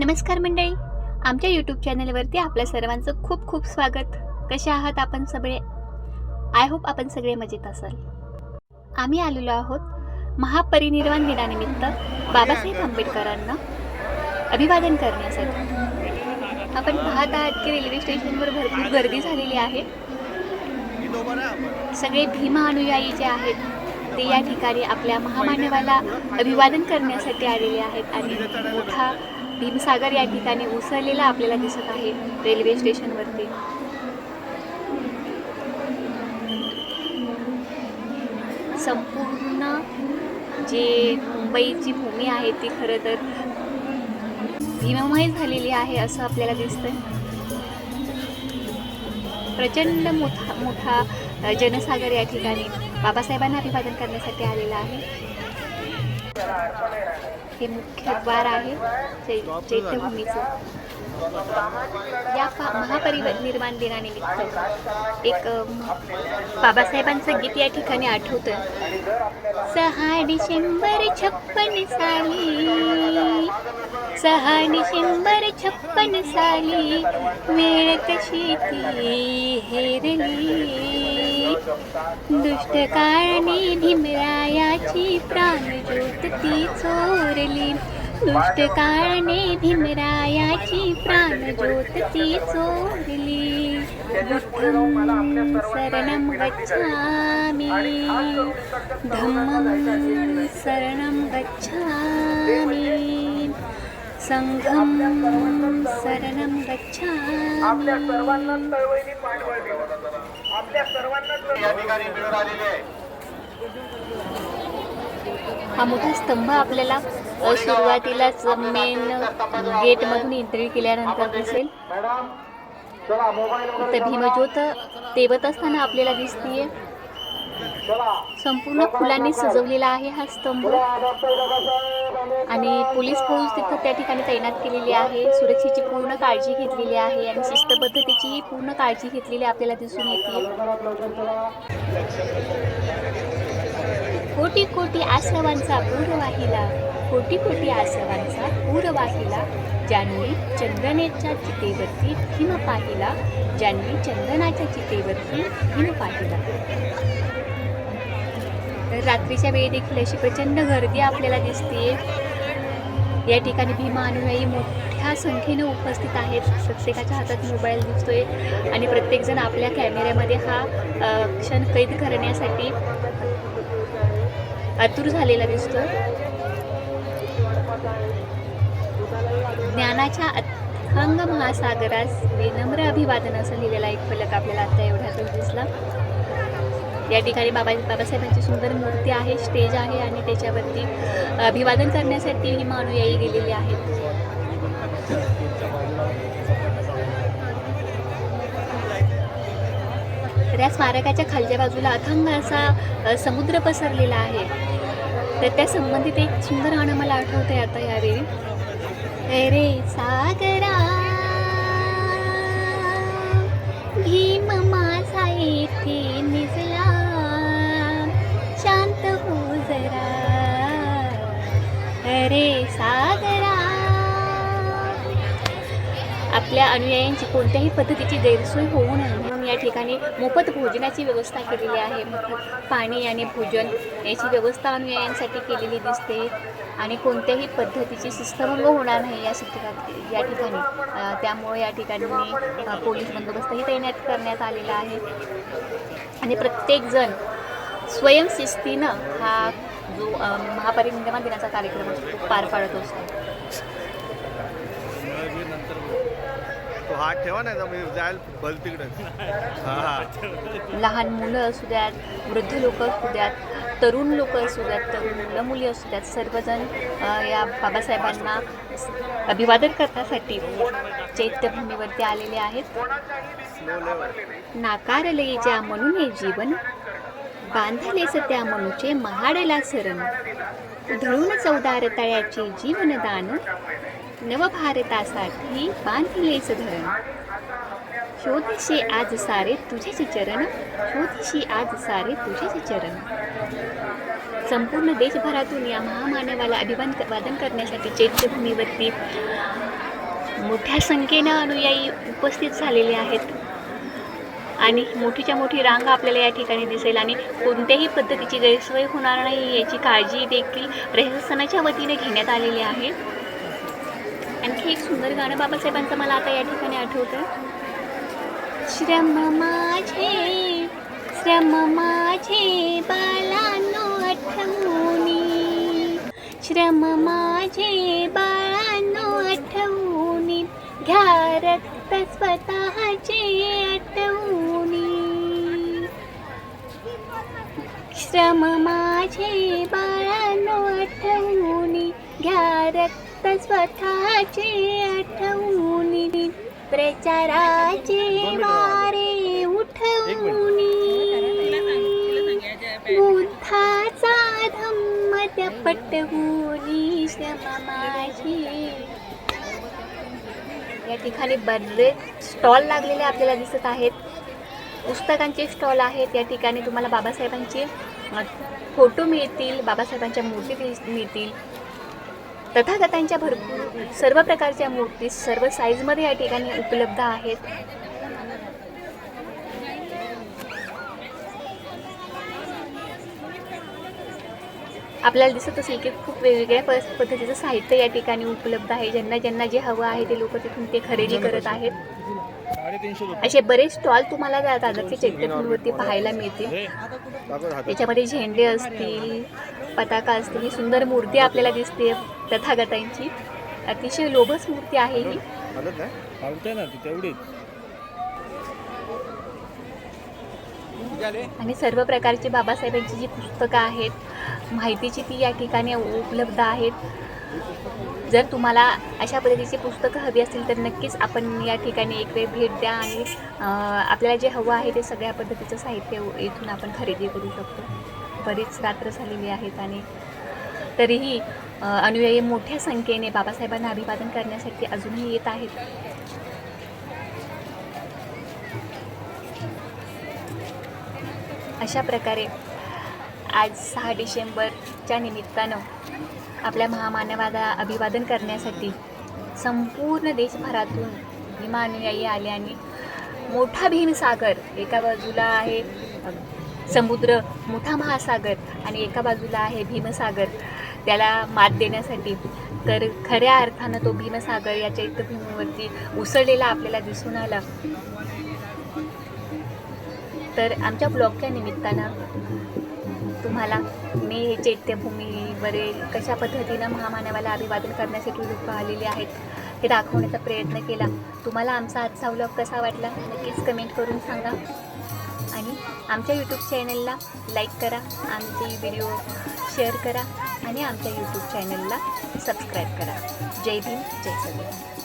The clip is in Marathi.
नमस्कार मंडळी. आमच्या यूट्यूब चॅनलवरती आपल्या सर्वांचं खूप खूप स्वागत. कसे आहात आपण सगळे? आय होप आपण सगळे मजेत असाल. आम्ही आलेलो आहोत महापरिनिर्वाण दिनानिमित्त बाबासाहेब आंबेडकरांना अभिवादन करण्यासाठी. आपण पाहत आहात की रेल्वे स्टेशनवर भरपूर गर्दी झालेली आहे. सगळे भीमा अनुयायी जे आहेत ते या ठिकाणी आपल्या महामानवाला अभिवादन करण्यासाठी आलेले आहेत आणि मोठा भीमसागर या ठिकाणी उसळलेला आपल्याला दिसत आहे रेल्वे स्टेशनवरती. संपूर्ण जे मुंबईची भूमी आहे ती खरं तर भीममय झालेली आहे असं आपल्याला दिसतंय. प्रचंड मोठा मोठा जनसागर या ठिकाणी बाबासाहेबांना अभिवादन करण्यासाठी आलेला आहे. हे मुख्य द्वार आहे चैत्यभूमीचं. या महापरिनिर्वाण दिनानिमित्त एक बाबासाहेबांचं गीत या ठिकाणी आठवतं. सहा डिसेंबर छप्पन साली सहा डिसेंबर छप्पन साली वेळ कशी ती हेरली दुष्ट काळाने भीमरायाची प्राणज्योत ती चोरली. दुष्ट कारणे भीमरायाची प्राणज्योत ती चोरली. बुद्धं शरणं गच्छामि. धम्मं शरणं गच्छामि. संघं शरणं गच्छामि. या ठिकाणी मिळून आलेले आहे. हा मोठा स्तंभ आपल्याला अ, सुरुवातीलाच मेन गेटमधून एंट्री केल्यानंतर दिसेल. मॅडम चला मोबाईल तर भीमज्योत तेवत असताना आपल्याला दिसतीये. संपूर्ण फुलांनी सजवलेला आहे हा स्तंभ. आणि पोलीस फोर्स तिथं त्या ठिकाणी तैनात केलेली आहे. सुरक्षेची पूर्ण काळजी घेतलेली आहे आणि शिस्तबद्धतेचीही पूर्ण काळजी घेतलेली आपल्याला दिसून येते. कोटी कोटी आसवांचा पूर वाहिला कोटी कोटी आसवांचा पूर वाहिला ज्यांनी चंदनेच्या चितेवरती हिम पाहिला ज्यांनी चंदनाच्या चितेवरती हिम पाहिला. तर रात्रीच्या वेळी देखील अशी प्रचंड गर्दी आपल्याला दिसते या ठिकाणी भीमा अनुयायी मोठ्या संख्येनं उपस्थित आहेत. प्रत्येकाच्या हातात मोबाईल दिसतोय आणि प्रत्येकजण आपल्या कॅमेऱ्यामध्ये हा क्षण कैद करण्यासाठी आतुर झालेला दिसतो ज्ञानाच्या अथांग महासागरास विनम्र अभिवादन असं लिहिलेला एक फलक आपल्याला आता एवढ्यातच दिसला. या ठिकाणी बाबा बाबासाहेबांची सुंदर मूर्ती आहे स्टेज आहे आणि त्याच्यावरती अभिवादन करण्यासाठी ही अनुयायी गेलेली आहेत त्या स्मारकाच्या खालच्या बाजूला अथंग असा समुद्र पसरलेला आहे. तर त्या संबंधित एक सुंदर गाणं मला आठवतंय आता यावेळी. रे सागरा भीम माझा येथे. अनुयायांची कोणत्याही पद्धतीची गैरसोय होऊ नये. म्हणून या ठिकाणी मोफत भोजनाची व्यवस्था केलेली आहे. मोफत पाणी आणि भोजन याची व्यवस्था अनुयायांसाठी केलेली दिसते. आणि कोणत्याही पद्धतीची शिस्तभंग होणार नाही या ठिकाणी या ठिकाणी. त्यामुळे या ठिकाणी पोलीस बंदोबस्तही तैनात करण्यात आलेला आहे. आणि प्रत्येकजण स्वयंशिस्तीनं हा जो महापरिनिर्माण दिनाचा कार्यक्रम असतो तो पार पाडत असतो. तो हात ठेवा नाही तर मी जाईल भल तिकडे लहान मुलं असू द्यात वृद्ध लोक असू द्यात तरुण लोक असू द्यात तरुण मुलं मुली असू द्यात सर्वजण या बाबासाहेबांना अभिवादन करण्यासाठी चैत्यभूमीवरती आलेले आहेत. नाकारले ज्या म्हणून हे जीवन बांधले त्या मनुचे महाडला सरण उधळून चौदार तळ्याचे जीवनदान नवभारतासाठी बांधिलेच धरण. शोधशी आज सारे तुझेच चरण शोधशी आज सारे तुझेच चरण. संपूर्ण देशभरातून या महामानवाला अभिवादन वादन करण्यासाठी चैत्यभूमीवरती मोठ्या संख्येनं अनुयायी उपस्थित झालेले आहेत. आणि मोठीच्या मोठी रांग आपल्याला या ठिकाणी दिसेल आणि कोणत्याही पद्धतीची गैरसोय होणार नाही याची काळजी देखील प्रशासनाच्या वतीने घेण्यात आलेली आहे. आणखी एक सुंदर गाणं बाबासाहेबांचं मला आता या ठिकाणी आठवतं श्रम माझे श्रम माझे बालांनो आठवणी. श्रम माझे बाळांनो आठवणी. घ्या रक्त स्वतःचे आठवणी. श्रम माझे बाळांनो आठवणी. घ्या रक्त स्वतःचे आठवणी प्रचाराचे वारे उठवणी बुद्धाचा धम्म पटवूनी माझे. या ठिकाणी बरेच स्टॉल लागलेले आपल्याला दिसत आहेत. पुस्तकांचे स्टॉल आहेत. या ठिकाणी तुम्हाला बाबासाहेबांचे फोटो मिळतील बाबासाहेबांच्या मूर्ती मिळतील. तथागतांच्या भरपूर सर्व प्रकारच्या मूर्ती सर्व साईजमध्ये या ठिकाणी उपलब्ध आहेत. आपल्याला दिसत असेल की खूप वेगवेगळ्या प- पद्धतीचं साहित्य या ठिकाणी उपलब्ध आहे. ज्यांना ज्यांना जे हवं आहे ते लोक तिथून ते खरेदी करत आहेत. असे बरेच स्टॉल तुम्हाला दा- दादरच्या चैत्यभूमीवरती पाहायला मिळतील. त्याच्यामध्ये झेंडे असतील पताका असतील ही सुंदर मूर्ती आपल्याला दिसते तथागतांची अतिशय लोभस मूर्ती आहे ही. ना ती तेवढीच. आणि सर्व प्रकारची बाबासाहेबांची जी पुस्तकं आहेत माहितीची ती या ठिकाणी उपलब्ध आहेत. जर तुम्हाला अशा पद्धतीची पुस्तकं हवी असतील तर नक्कीच आपण या ठिकाणी एक वेळ भेट द्या आणि आपल्याला जे हवं आहे ते सगळ्या पद्धतीचं साहित्य इथून आपण खरेदी करू शकतो. बरीच रात्र झालेली आहेत आणि तरीही अनुयायी मोठ्या संख्येने बाबासाहेबांना अभिवादन करण्यासाठी अजूनही येत आहेत. अशा प्रकारे आज सहा डिसेंबरच्या निमित्तानं आपल्या महामानवाला अभिवादन करण्यासाठी संपूर्ण देशभरातून भीमानुयायी आले आणि मोठा भीमसागर एका बाजूला आहे समुद्र मोठा महासागर आणि एका बाजूला आहे भीमसागर. त्याला मात देण्यासाठी. तर खऱ्या अर्थानं तो भीमसागर या चैत्यभूमीवरती उसळलेला आपल्याला दिसून आला. तर आमच्या ब्लॉगच्या निमित्तानं तुम्हाला मी हे चैत्यभूमीवरील कशा पद्धतीनं महामानवाला अभिवादन करण्यासाठी लोक आलेले आहेत हे दाखवण्याचा प्रयत्न केला. तुम्हाला आमचा आजचा व्लॉग कसा वाटला नक्कीच कमेंट करून सांगा. आणि आमच्या यूट्यूब चॅनलला लाईक करा आमचे व्हिडिओ शेअर करा. आणि आमच्या यूट्यूब चॅनलला सबस्क्राईब करा. जय भीम जय सगळे.